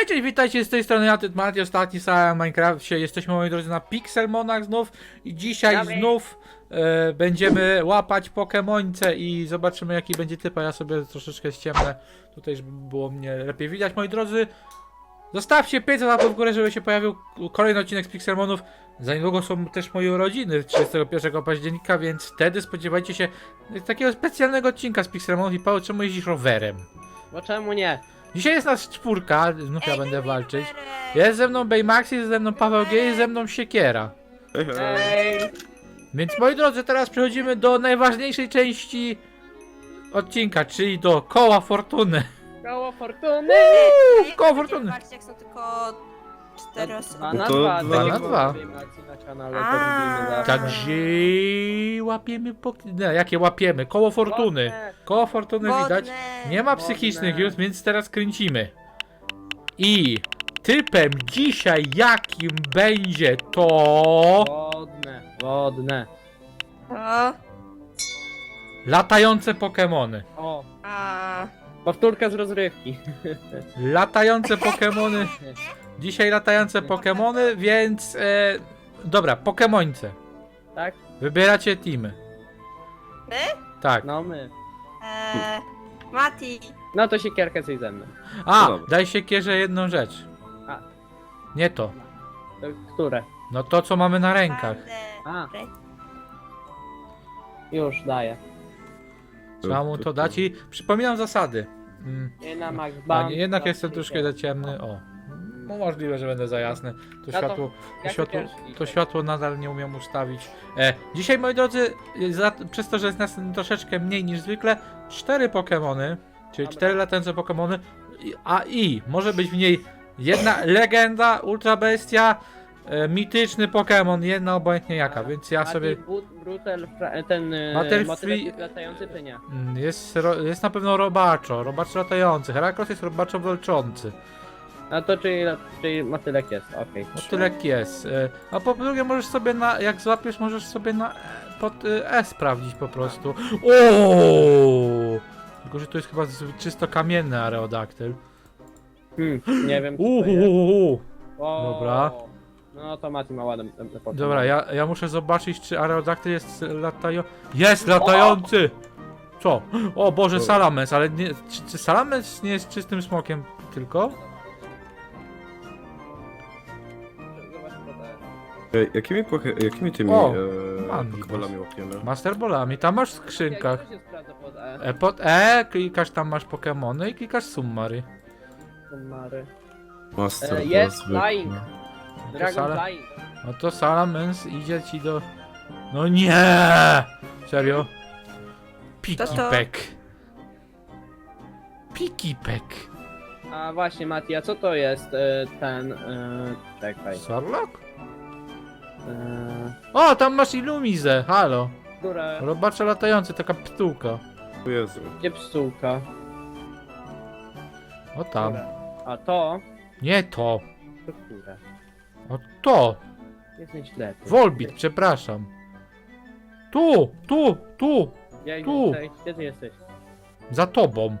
Hej, cześć, witajcie z tej strony Atyt Mati, ostatni sala Minecraft. Jesteśmy, moi drodzy, na Pixelmonach znów i dzisiaj Dobry. znów e, będziemy łapać Pokemońce i zobaczymy jaki będzie typ, a ja sobie troszeczkę ściemnę tutaj, żeby było mnie lepiej widać. Moi drodzy, zostawcie 500 łapek w górę, żeby się pojawił kolejny odcinek z Pixelmonów. Za niedługo są też moje urodziny 31 października, więc wtedy spodziewajcie się takiego specjalnego odcinka z Pixelmonów i Paweł, czemu jeździsz rowerem? Bo czemu nie? Dzisiaj jest nas czwórka, znów ja będę walczyć. Jest ze mną Baymax, jest ze mną Paweł G, jest ze mną Siekiera. Ej! Więc moi drodzy, teraz przechodzimy do najważniejszej części odcinka, czyli do koła fortuny. Koło fortuny! Jak koło fortuny. walczyć, jak są tylko Dwa na No to dwa. dwa tak na jak dwa. na kanale, to A. robimy zawsze. Także łapiemy po... Nie, jakie łapiemy? Koło fortuny. Wodne. Koło fortuny Wodne. widać. Nie ma psychicznych Wodne. już, więc teraz kręcimy. I typem dzisiaj jakim będzie to... Wodne. Wodne. O, Latające Pokemony. O! a, Powtórka z rozrywki. Latające Pokemony. Dzisiaj latające Pokemony, więc. E, dobra, Pokemońce. Tak? Wybieracie teamy. My? Tak. No my. e, Mati. No to się kierkę coś ze mną. A, dobra. daj się kierze jedną rzecz. A. Nie to. To które? No to, co mamy na rękach. A, już daję. Trzeba mu to dać i przypominam zasady. Mm. Nie na Max A jednak jestem troszkę za ciemny. O. No możliwe, że będę za jasny. To No to światło, to światło, pierwszy to dzisiaj. światło nadal nie umiem ustawić. E, dzisiaj, moi drodzy, za, przez to, że jest nas troszeczkę mniej niż zwykle, cztery Pokemony, czyli Dobra. cztery latające Pokemony, i- a i może być w niej jedna legenda, ultra bestia, e, mityczny Pokemon, jedna obojętnie jaka, więc ja sobie... brutal, fra- ten y, motylek free- latający czy nie? Mm, Jest, ro, jest na pewno robaczo, robacz latający, Heraklos jest robaczo walczący. A to czyli, czyli motylek jest, okej. Tyle jest. E, A po drugie możesz sobie na, jak złapiesz, możesz sobie na e, pod e, E sprawdzić po prostu. O! Tylko, że to jest chyba z- czysto kamienny areodaktyl. Hmm, nie wiem co to jest. O, Dobra. No to Mati ma ładne ładne Pokemon. Dobra, ja, ja muszę zobaczyć, czy areodaktyl jest latają... Jest latający! Co? O Boże. Salamence, ale nie, czy, czy Salamence nie jest czystym smokiem tylko? Ej, jakimi, poke- jakimi tymi O, e, mam pokebolami łapiemy? Master Ballami, tam masz w Jak skrzynkach. to się sprawdza pod E? E, pod E klikasz, tam masz Pokemony i klikasz Summary. Mary. Master E, jest Ball zwykły. Flying. No to, Dragon sala, Flying. no to Salamence idzie ci do... No nie! Serio? Pikipek. Pikipek. A właśnie Mati, a co to jest e, ten... E, czekaj. Sarlak? E, O, tam masz Illumizę, halo. które... Robacze latający, taka ptułka. O Jezu. Gdzie pszczółka? O tam. Które? A to... Nie to. To które? O to. Jesteś ślepy. Volbit, przepraszam. Tu, tu, tu. Gdzie tu. jesteś? Gdzie ty jesteś? Za tobą.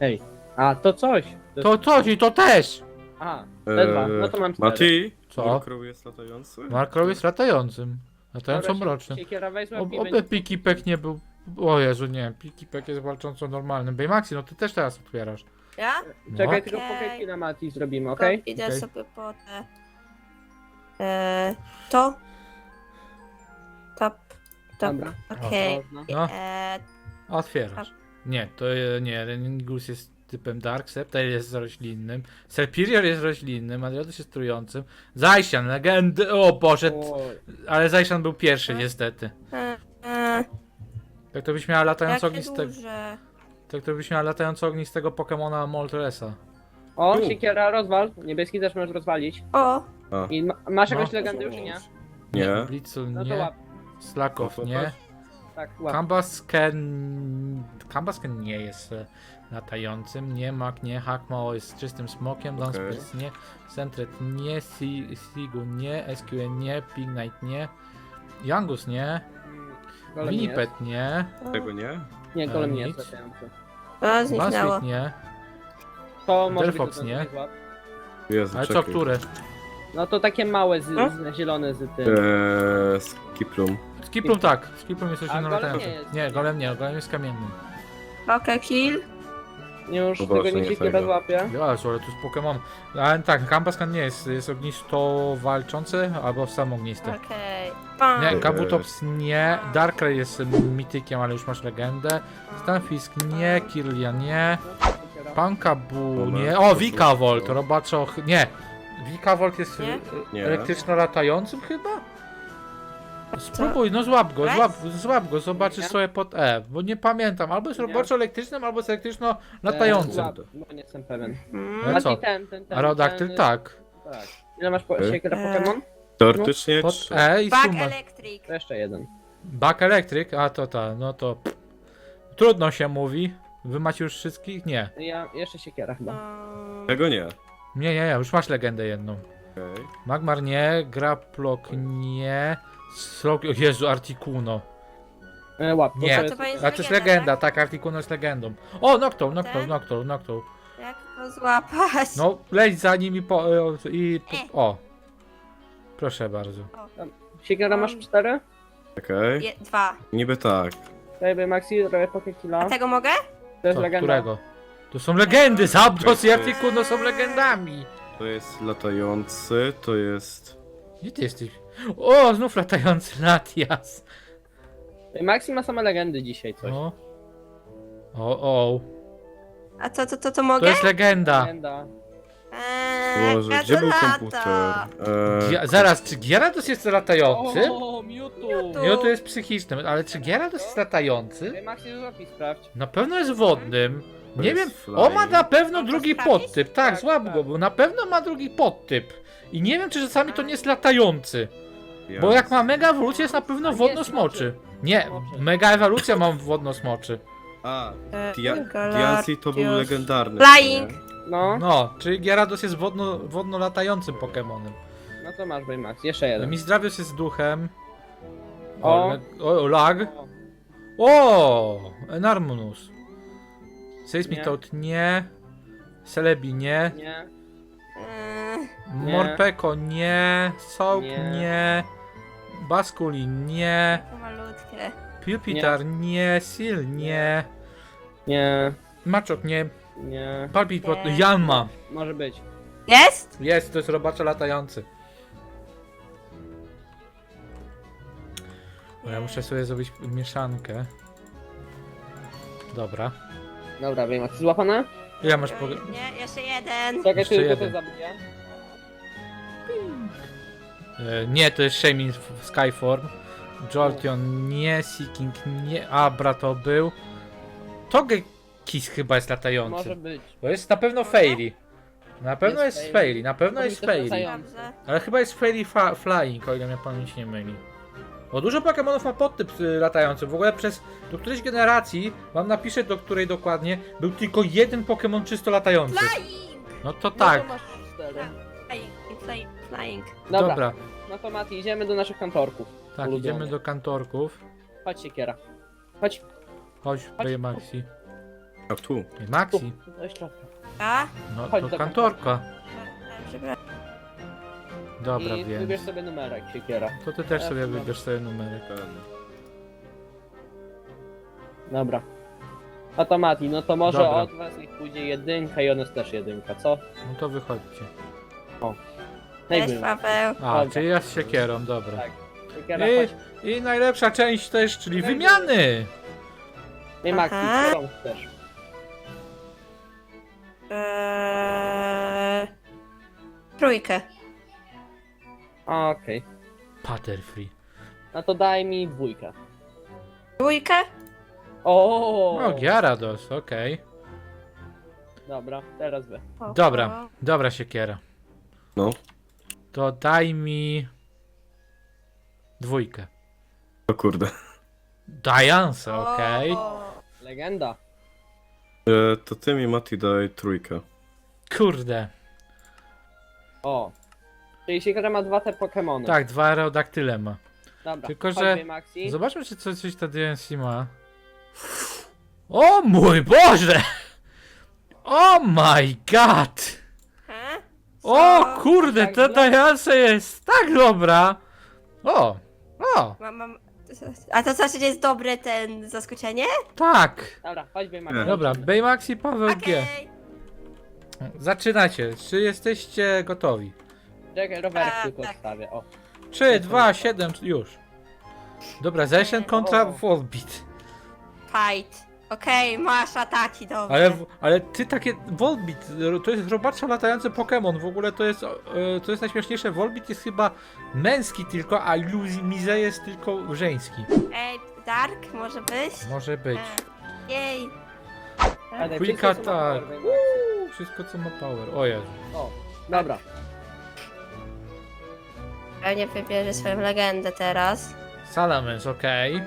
Hej. A, to coś. To... To coś i to też. A, te dwa. No to mam cztery. Mati? Co? Murkrow jest latający? Markrow jest latającym. Latającą Dobra, mrocznym. sie- Siekiera weź Ob, oby będzie- Pikipek nie był. O Jezu, nie. Pikipek jest walcząco normalnym. Baymaxi, no ty też teraz otwierasz. Ja? Czekaj, No. tylko Okej. pokejki na Mati zrobimy, To okej? idę Okej. sobie po te... E, to. Tap. Tap. Dobra. Okej. Można. No, E, otwierasz. Nie, to e, nie. Reningus jest typem Dark, Scepter jest roślinnym, Serpirior jest roślinnym, Adriodus jest trującym, Zaishan, legendy, o Boże, Oj, ale Zaishan był pierwszy Tak. niestety. e, e, Tak to byś miała latająco jakie ognistego, duże. tak to byś miała latająco ognistego Pokemona Moltresa. O, Tu. siekiera, rozwal. Niebieski też możesz rozwalić. O! I ma, masz jakąś No. legendę już, czy nie? nie. Blitzu No to nie, łap. Slakow No to nie, patrz. Tak. Kambasken... Kambasken nie jest e, latającym, nie Mak, nie Hakmao jest czystym smokiem, Dunsparce nie, Sentret nie, Si- Sigu nie, SQN nie, Pignite nie, Yangus nie, Mm, Golem nie jest. Winipet nie, Tego nie? Nie, golem nie Nic. jest latający. Zniknęło. Nie, To może Delphox, być to nie? Jezu, Ale co, czekaj. które? No to takie małe, z, z, zielone z tym. Eee, z Kiplum. Skiplum tak, Skiplum jest A golem latającą. nie jest. Nie, golem nie, golem jest kamiennym. Poke kill. Już tego właśnie, nie nie tego. złapie. Ja, ale to jest Pokémon. Ale tak, Kampaskan nie jest, jest ognisto walczący albo samognisty. Okej. Nie, Okay. Kabutops nie, Darkrai jest mitykiem, ale już masz legendę. Stanfisk nie, Kirlia nie, Pankabu nie, o Vikavolt, Robaczoch nie. Vikavolt jest Nie? Nie. elektryczno-latającym chyba? Spróbuj, no złap go, złap, złap go, zobaczysz sobie pod E, bo nie pamiętam, albo jest roboczo-elektrycznym, albo jest E, elektryczno-latającym. złap, No nie jestem pewien. No A co? ten, ten, ten. A Rodaktyl ten, tak. Tak. Ile masz po Eee. Pokémon? Teoretycznie Pod trzy. E i Bug suma. Electric. To jeszcze jeden. Bak Electric, a to ta, no to pff. trudno się mówi. Wy macie już wszystkich? Nie. Ja jeszcze siekiera chyba. Um, Tego nie. Nie, nie, nie, już masz legendę jedną. Okej. Magmar nie, Graplok nie, Slog... o Jezu, Articuno. E, łap, to Nie. to to jest... A to jest legenda, tak, Articuno jest legendą. O, Noctowl, Noctowl, Tak? Noctowl, Noctowl. Jak go złapać? No, leć za nim i po... e, i E. po, o. Proszę bardzo. Siekiera masz cztery? Okej. Je, dwa. Niby tak. Daj Maxi, robię pokę killa. A tego mogę? To jest Co, legenda. którego? To są legendy, Zapdos i. Articuno są legendami. To jest latający, to jest... Gdzie ty jesteś? O, znów latający Latias. Maxi ma same legendy dzisiaj coś. O. O, o. A co, to, to, to To mogę? jest legenda. Legenda. Eee, Boże, gdzie był komputer? Eee, Gia- zaraz, czy Gyarados jest latający? O, Mewtwo! Mewtwo. Nie, to jest psychicznym, ale czy Gyarados jest latający? Ej, Maxi, sprawdź. Na pewno jest wodnym. To Nie jest wiem, flying. on ma na pewno Mam to drugi sprawdzić? podtyp. Tak, Tak, złap tak. go, bo na pewno ma drugi podtyp. I nie wiem, czy czasami to nie jest latający. Bo jak ma mega ewolucję, jest na pewno A, jest, wodno-smoczy. Nie, Smoczy. mega ewolucja mam wodno-smoczy. A, Eee, Dia-. Diancie to był legendarny. Flying. No, No, czyli Gyarados jest wodno, wodno-latającym Pokemonem. no to masz, Baymax. Jeszcze jeden. Mistravius jest duchem. O. O, le- o, lag. O, Enarmunus. Seismitoad Nie. nie. Celebi nie. Nie. Nie. Morpeko nie. Soap nie. Nie. Baskuli nie. to malutkie. Pilpitar nie. Seal nie. Nie. Maczok nie. Nie. Palpitbot Nie. Janma. Może być. Jest? Jest, to jest robacza latający. O, ja muszę sobie zrobić mieszankę. Dobra. Dobra, Baymax. Złapane? Ja masz po... Nie, jeszcze jeden. Czekaj, Jeszcze to jeden. też zabiję? E, nie, to jest Shamin w Skyform. Jolteon nie, Seeking nie, Abra to był. Togekiss chyba jest latający. Może być. Bo jest na pewno Fairy. Na pewno Jest jest Fairy. Fairy, na pewno jest Fairy. Dobrze. Ale chyba jest Fairy fa Flying, o ile mnie pamięć nie myli. Bo dużo Pokemonów ma podtyp y, latający. W ogóle przez do którejś generacji, wam napiszę do której dokładnie, był tylko jeden Pokemon czysto latający. Flying! No to No tak. to masz cztery. Flying, flying, flying. Dobra. Dobra. No to Mati, idziemy do naszych kantorków. Tak, Ulubione. idziemy do kantorków. Chodź siekiera. Chodź. Chodź, Chodź. Maxi. A tu. Ej, Tu. Maxi. Trochę. A? No Chodź to do kantorka. Przepraszam. Dobra, I więc. wybierz sobie numerek siekiera. To ty też Ja sobie wybierz sobie numerek. Dobra. No to Mati, no to może Dobra. od was niech pójdzie jedynka i on jest też jedynka, co? No to wychodźcie. Cześć. Paweł. A, Dobra. czyli ja z siekierą, dobra. Tak. Siekiera, I, chodź. I najlepsza część też, czyli wymiany! Nie Maxi, Aha. chcesz? Eee, trójkę. Okej. Paterfree. No to daj mi dwójkę. Dwójkę? O. O, Gyarados, okej. Dobra, teraz wy. O, Dobra, dobra siekiera. No. To daj mi... Dwójkę. O kurde. Diansa, o. okej. Legenda. E, to ty mi Mati daj trójkę. Kurde. O. Czyli siekiera ma dwa te Pokemony. Tak, dwa aerodaktyle ma. Dobra. tylko, że- Maxi. Zobaczmy, czy coś, coś ta DNC ma. O mój Boże! Oh my god! O Co? kurde, Tak ta źle? tajansa jest tak dobra! O! O! Mam, mam... A to znaczy, że jest dobre ten zaskoczenie? Tak! Dobra, chodźmy. Nie. Dobra, Baymax i Paweł G. Okej. Zaczynacie. Czy jesteście gotowi? Czekaj, rowerek A, tylko tak. odstawię, o. 3, 2, 7, już. Dobra, Zeshen kontra O. Volbeat. Fight. Okej, masz ataki, dobrze. Ale, w- ale ty takie. Volbeat, to jest robaczo latający Pokémon. W ogóle to jest. e, To jest najśmieszniejsze. Volbeat jest chyba męski tylko, a Mize jest tylko żeński. Ej, Dark może być? Może być. E, Jej. Ale Quick wszystko, co ma attack. power, Uuu, Wszystko co ma power. O Jezu. O, dobra. Pewnie wybierze swoją legendę teraz. Salamence, okej.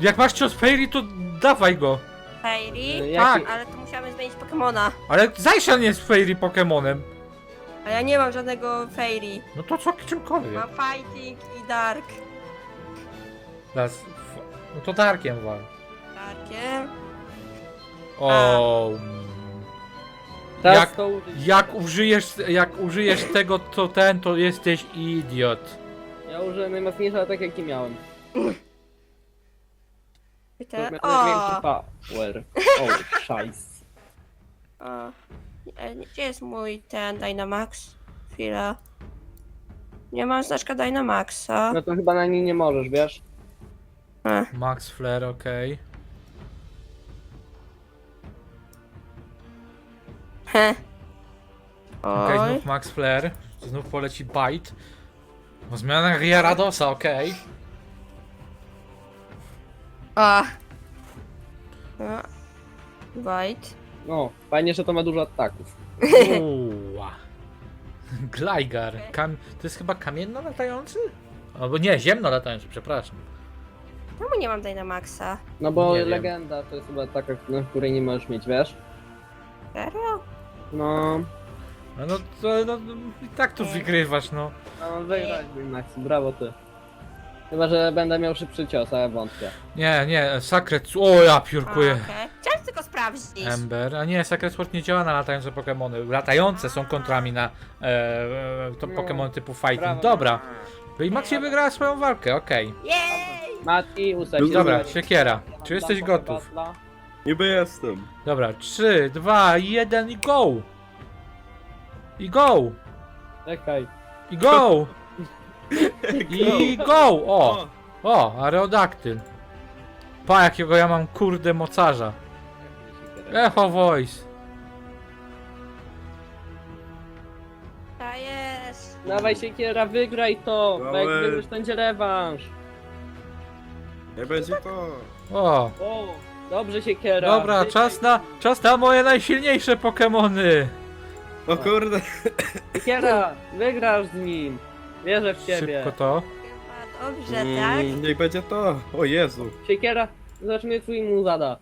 Jak masz cios Fairy, to dawaj go. Fairy? Tak. Ale to musiałem zmienić Pokemona. Ale Zaishan jest Fairy Pokemonem. A ja nie mam żadnego Fairy. No to co czymkolwiek. Mam Fighting i Dark. Teraz, f- no to Darkiem wal. Darkiem. O. mm. Teraz Jak- to. Jak użyjesz, jak użyjesz tego, to ten, to jesteś idiot. Ja użyłem najmocniejszy atak, jaki miałem. I te... miał O! power. O, szajs. o. E, Gdzie jest mój ten Dynamax? Chwila. Nie mam znaczka Dynamaxa. No to chyba na niej nie możesz, wiesz? E. Max Flare, okej. He. Okej, Oj. znów Max Flare. Znów poleci Bite. O zmianach Gyaradosa, okej. O. No. White. No, fajnie, że to ma dużo ataków. Uła. Gligar. Kam... To jest chyba kamienno latający? Albo nie, ziemno latający, przepraszam. Czemu nie mam Dynamaxa? No bo Nie wiem. legenda to jest chyba taka, na której nie możesz mieć, wiesz? Serio? No, No, no to no, i tak tu wygrywasz, no. no wygrać Max, brawo ty. Chyba, że będę miał szybszy cios, a ja wątpię. Nie, nie, Sacred... O, ja piórkuję. Okej. Chciałem tylko sprawdzić. Ember, a nie, Sacred Sword nie działa na latające Pokémony. Latające są kontrami na e, e, to No. Pokémon typu Fighting. Brawo. Dobra. I Maxie wygrała swoją walkę, okej. Jej! Mati. Dobra, Dobra. siekiera. Czy jesteś gotów? Niby jestem. Dobra, 3, 2, 1 i go! I go! Czekaj. I go! I go! O! O, Aerodactyl. Pa, jakiego ja mam kurde mocarza. Echo Voice. To jest. Dawaj siekiera, wygraj to! Bo jak Dawaj. wygrasz, będzie rewanż. Nie będzie to. O! O, dobrze siekiera. Dobra, Wygraj. czas na, czas na moje najsilniejsze Pokémony. O kurde. Siekiera, wygrasz z nim. Wierzę w ciebie. Szybko to. Chyba dobrze, tak? Mm, niech będzie to. O Jezu. Siekiera, zobaczmy twój mu zada.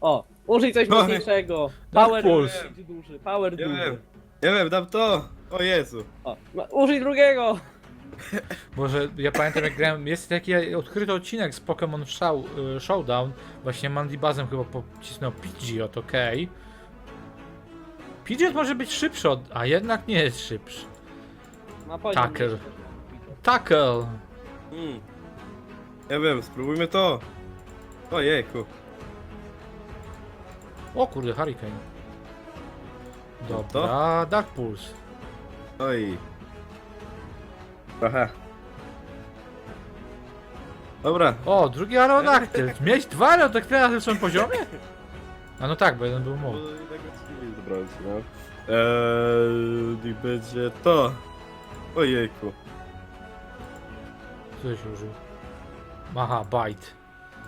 O, użyj coś Oj. mocniejszego. Dark Power Pulse. duży, power Nie duży. wiem. Nie wiem, dam to. O Jezu. O, ma- użyj drugiego. Boże, ja pamiętam jak grałem, jest taki odkryty odcinek z Pokémon Show, y, Showdown, właśnie Mandibazem chyba pocisnął Pidgeot, okej. Pidgeot może być szybszy od, a jednak nie jest szybszy. Ma poziom Tackle. jeszcze. Tackle! Mm. Nie wiem, spróbujmy to. O jejku. O kurde, Hurricane. Dobra, Dark Pulse. Oj. Trochę. Dobra. O, drugi Aerodactyl. Mieć dwa Aerodactyle na tym samym poziomie? A no tak, bo jeden był mój. dobrać, no. Eee, i będzie to. O jejku. Coś użył. Aha, bite.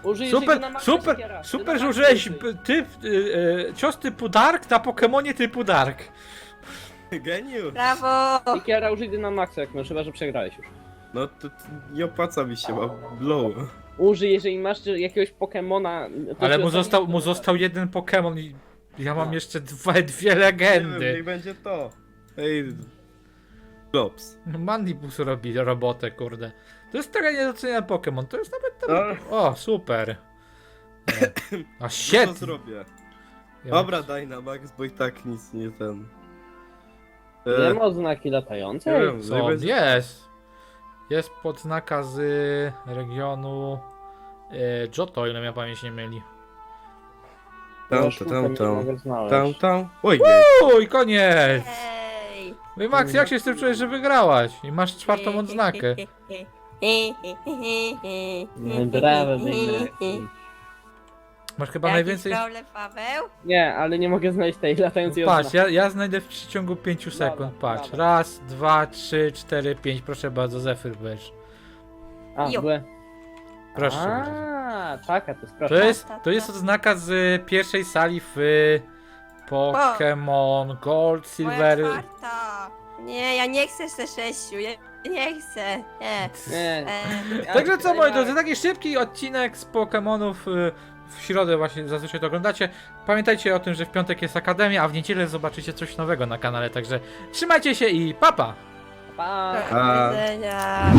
Użyj Super, na maksa super, siekiera. Super, na że użyłeś typ, y, y, cios typu Dark na Pokemonie typu Dark. Geniusz. Brawo! Siekiera użyj na maksa jak masz, chyba że przegrałeś już. No to, to nie opłaca mi się, mam blow. Użyj, jeżeli masz jakiegoś Pokemona. to Ale ci mu został, mu został jeden Pokemon i ja mam No. jeszcze dwa, dwie Nie wiem, legendy. niech będzie to. Ej. Jobs. Mandibus robi robotę, kurde. To jest trochę niedoceniany Pokemon, to jest nawet tam... No, O, super. A co shit! zrobię? Ja- Dobra, Dynamax, bo i tak nic nie ten. Nie ma oznaki nie latającej? wiem, Co? Jest! Jest podznaka z regionu e, Johto, ile mnie pamięć nie myli. Tam, to, tam, nie tam, mogę znaleźć. tam, tam. Oj, Uj, koniec! Ej! No i Max, jak się z tym czujesz, że wygrałaś? I masz czwartą odznakę. No, brawo, wygrać. Masz chyba Jakiś najwięcej... problem, Paweł? Nie, ale nie mogę znaleźć tej latającej Patrz, ja, ja znajdę w przeciągu 5 sekund. Dobra, Patrz. dobra. Raz, dwa, trzy, cztery, pięć. Proszę bardzo, Zephyr Beach. A, były. Proszę bardzo. A, taka, to jest To proszę. jest, to jest odznaka z pierwszej sali w Pokémon Gold, Silver. Moja czwarta. Nie, ja nie chcę ze sześciu, ja nie chcę. Nie. Nie. E, Także co moi drodzy, taki szybki odcinek z Pokémonów y, w środę właśnie zazwyczaj to oglądacie. Pamiętajcie o tym, że w piątek jest Akademia, a w niedzielę zobaczycie coś nowego na kanale, także trzymajcie się i papa! Pa! do widzenia.